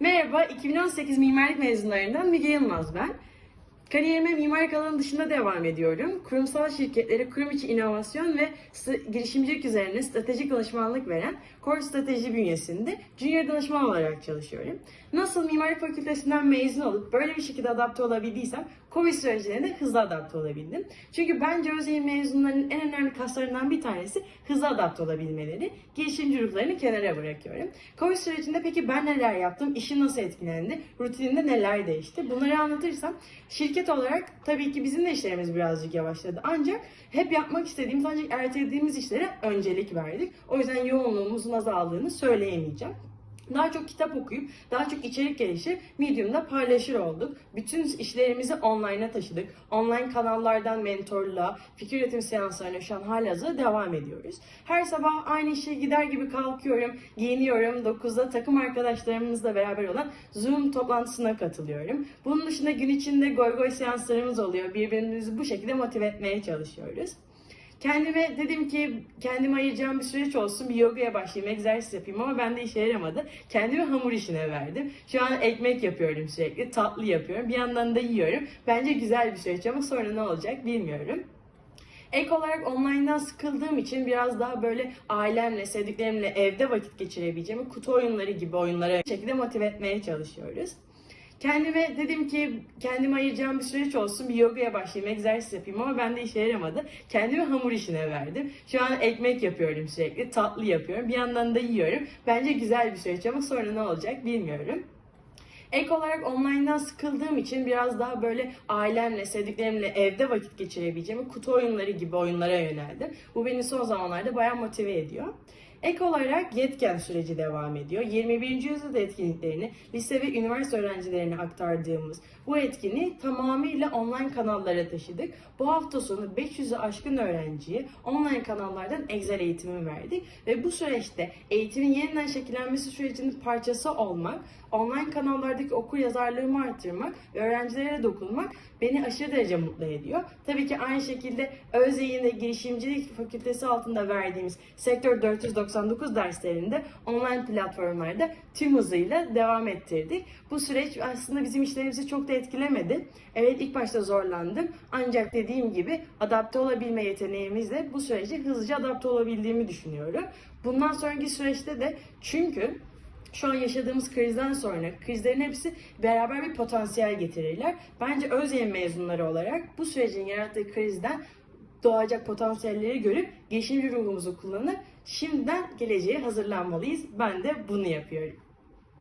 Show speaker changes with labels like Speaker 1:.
Speaker 1: Merhaba, 2018 mimarlık mezunlarından Müge Yılmaz ben. Kariyerime mimarlık alanı dışında devam ediyorum. Kurumsal şirketlere kurum içi inovasyon ve girişimcilik üzerine stratejik danışmanlık veren Core Strateji bünyesinde junior danışman olarak çalışıyorum. Nasıl mimarlık fakültesinden mezun olup böyle bir şekilde adapte olabildiysem Covid sürecine de hızlı adapte olabildim. Çünkü bence Özyeğin mezunlarının en önemli kaslarından bir tanesi hızlı adapte olabilmeleri. Girişimci ruhlarını kenara bırakıyorum. Covid sürecinde peki ben neler yaptım? İşim nasıl etkilendi? Rutinimde neler değişti? Bunları anlatırsam şirket olarak tabii ki bizim de işlerimiz birazcık yavaşladı. Ancak hep yapmak istediğimiz ancak ertelediğimiz işlere öncelik verdik. O yüzden yoğunluğumuzun azaldığını söyleyemeyeceğim. Daha çok kitap okuyup, daha çok içerik geliştirip Medium'da paylaşır olduk. Bütün işlerimizi online'a taşıdık. Online kanallardan mentorluğa, fikir üretim seanslarına şu an halihazırda devam ediyoruz. Her sabah aynı işe gider gibi kalkıyorum, giyiniyorum. 9'da takım arkadaşlarımızla beraber olan Zoom toplantısına katılıyorum. Bunun dışında gün içinde goy goy seanslarımız oluyor. Birbirimizi bu şekilde motive etmeye çalışıyoruz. Kendime dedim ki kendime ayıracağım bir süreç olsun bir yogaya başlayayım, egzersiz yapayım ama bende işe yaramadı. Kendimi hamur işine verdim. Şu an ekmek yapıyorum sürekli, tatlı yapıyorum. Bir yandan da yiyorum. Bence güzel bir süreç ama sonra ne olacak bilmiyorum. Ek olarak online'dan sıkıldığım için biraz daha böyle ailemle, sevdiklerimle evde vakit geçirebileceğim kutu oyunları gibi oyunlara şekilde motive etmeye çalışıyoruz. Kendime dedim ki kendime ayıracağım bir süreç olsun bir yogaya başlayayım, egzersiz yapayım ama bende işe yaramadı. Kendimi hamur işine verdim. Şu an ekmek yapıyorum sürekli, tatlı yapıyorum. Bir yandan da yiyorum. Bence güzel bir süreç ama sonra ne olacak bilmiyorum. Ek olarak online'dan sıkıldığım için biraz daha böyle ailemle, sevdiklerimle evde vakit geçirebileceğim kutu oyunları gibi oyunlara yöneldim. Bu beni son zamanlarda bayağı motive ediyor. Ek olarak yetken süreci devam ediyor. 21. yüzyıl etkinliklerini lise ve üniversite öğrencilerine aktardığımız bu etkinliği tamamıyla online kanallara taşıdık. Bu hafta sonu 500'ü aşkın öğrenciye online kanallardan Excel eğitimi verdik. Ve bu süreçte eğitimin yeniden şekillenmesi sürecinin parçası olmak, online kanallardaki okur yazarlığımı artırmak ve öğrencilere dokunmak beni aşırı derece mutlu ediyor. Tabii ki aynı şekilde Özyeğin'de girişimcilik fakültesi altında verdiğimiz Sektör 499 derslerinde online platformlarda tüm hızıyla devam ettirdik. Bu süreç aslında bizim işlerimizi çok da etkilemedi. Evet ilk başta zorlandım ancak dediğim gibi adapte olabilme yeteneğimizle bu sürece hızlıca adapte olabildiğimi düşünüyorum. Bundan sonraki süreçte de çünkü şu an yaşadığımız krizden sonra krizlerin hepsi beraber bir potansiyel getirirler. Bence Özyeğin mezunları olarak bu sürecin yarattığı krizden doğacak potansiyelleri görüp girişimci ruhumuzu kullanıp şimdiden geleceğe hazırlanmalıyız. Ben de bunu yapıyorum.